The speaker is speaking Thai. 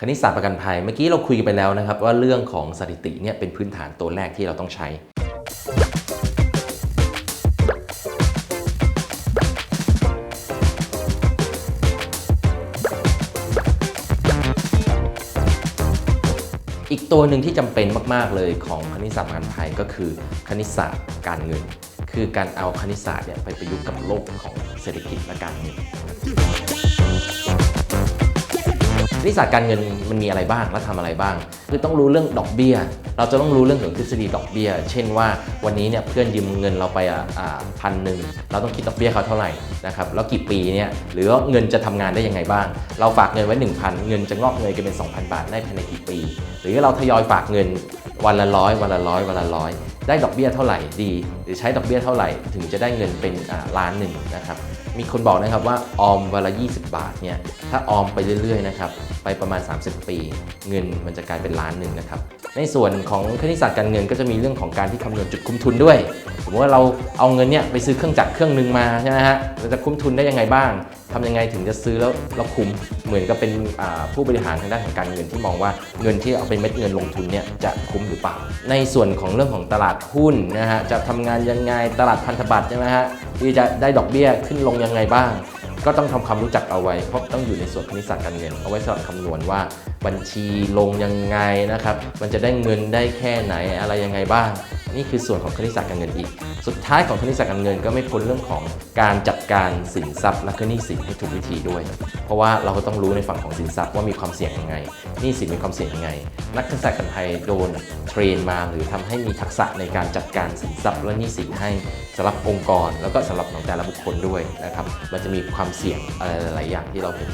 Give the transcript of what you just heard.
คณิตศาสตร์ประกันภัยเมื่อกี้เราคุยกันไปแล้วนะครับ ว่าเรื่องของสถิติเนี่ยเป็นพื้นฐานตัวแรกที่เราต้องใช้ อีกตัวหนึ่งที่จำเป็นมาก ๆ เลยของคณิตศาสตร์ประกันภัยก็คือคณิตศาสตร์การเงิน คือการเอาคณิตศาสตร์เนี่ยไปประยุกต์กับโลกของเศรษฐกิจและการเงิน คณิตศาสตร์การเงินมันมีอะไรบ้างและทำอะไรบ้าง คือต้องรู้เรื่องดอกเบี้ย เราจะต้องรู้เรื่องของทฤษฎีดอกเบี้ย เช่นว่าวันนี้เนี่ยเพื่อนยืมเงินเราไปอ่าพันหนึ่งเราต้องคิดดอกเบี้ยเขาเท่าไหร่นะครับแล้วกี่ปีเนี่ยหรือว่าเงินจะทำงานได้ยังไงบ้าง เราฝากเงินไว้ 1,000 เงินจะงอกเงยกันเป็น 2,000 บาทได้ภายในกี่ปี หรือเราทยอยฝากเงิน วันละร้อยวันละร้อยวันละร้อยได้ดอกเบี้ยเท่าไหร่ดี หรือใช้ดอกเบี้ยเท่าไหร่ถึงจะได้เงินเป็นล้านหนึ่งนะครับมีคนบอกนะครับว่าออมวันละ 20 บาทเนี่ยถ้าออมไปเรื่อยๆนะครับไปประมาณ 30 ปี เงินมันจะกลายเป็นล้านหนึ่งนะครับในส่วนของคณิตศาสตร์การเงินก็จะมีเรื่องของการที่คำนวณจุดคุ้มทุนด้วยสมมติว่าเราเอาเงินเนี่ยไปซื้อเครื่องจักรเครื่องหนึ่งมาใช่ไหมฮะเราจะคุ้มทุนได้ยังไงบ้าง ทำยังไงถึงจะซื้อแล้วแล้วคุ้มเหมือนกับเป็นผู้บริหารทางด้านของการเงินที่มองว่าเงินที่เอาเป็นเม็ดเงินลงทุนเนี่ยจะคุ้มหรือเปล่า ในส่วนของเรื่องของตลาดหุ้นนะฮะจะทำงานยังไงตลาดพันธบัตรใช่ไหมฮะที่จะได้ดอกเบี้ยขึ้นลงยังไงบ้าง ก็ต้องทำความรู้จักเอาไว้เพราะต้องอยู่ในส่วนคณิตศาสตร์การเงิน เอาไว้สำหรับคำนวณว่าบัญชีลงยังไงนะครับมันจะได้เงินได้แค่ไหนอะไรยังไงบ้าง นี่คือส่วนของคณิตศาสตร์การเงินอีก สุดท้ายของคณิตศาสตร์การเงินก็ไม่พ้นเรื่องของการจัดการสินทรัพย์และก็หนี้สินให้ถูกวิธีด้วย เพราะว่าเราก็ต้องรู้ในฝั่งของสินทรัพย์ว่ามีความเสี่ยงยังไงหนี้สินมีความเสี่ยงยังไง นักคณิตศาสตร์การไทยโดนเทรนมาหรือทำให้มีทักษะในการจัดการสินทรัพย์และหนี้สินให้สำหรับองค์กร แล้วก็สำหรับของแต่ละบุคคลด้วยนะครับมันจะมีความเสี่ยงอะไรหลายอย่างที่เราเห็น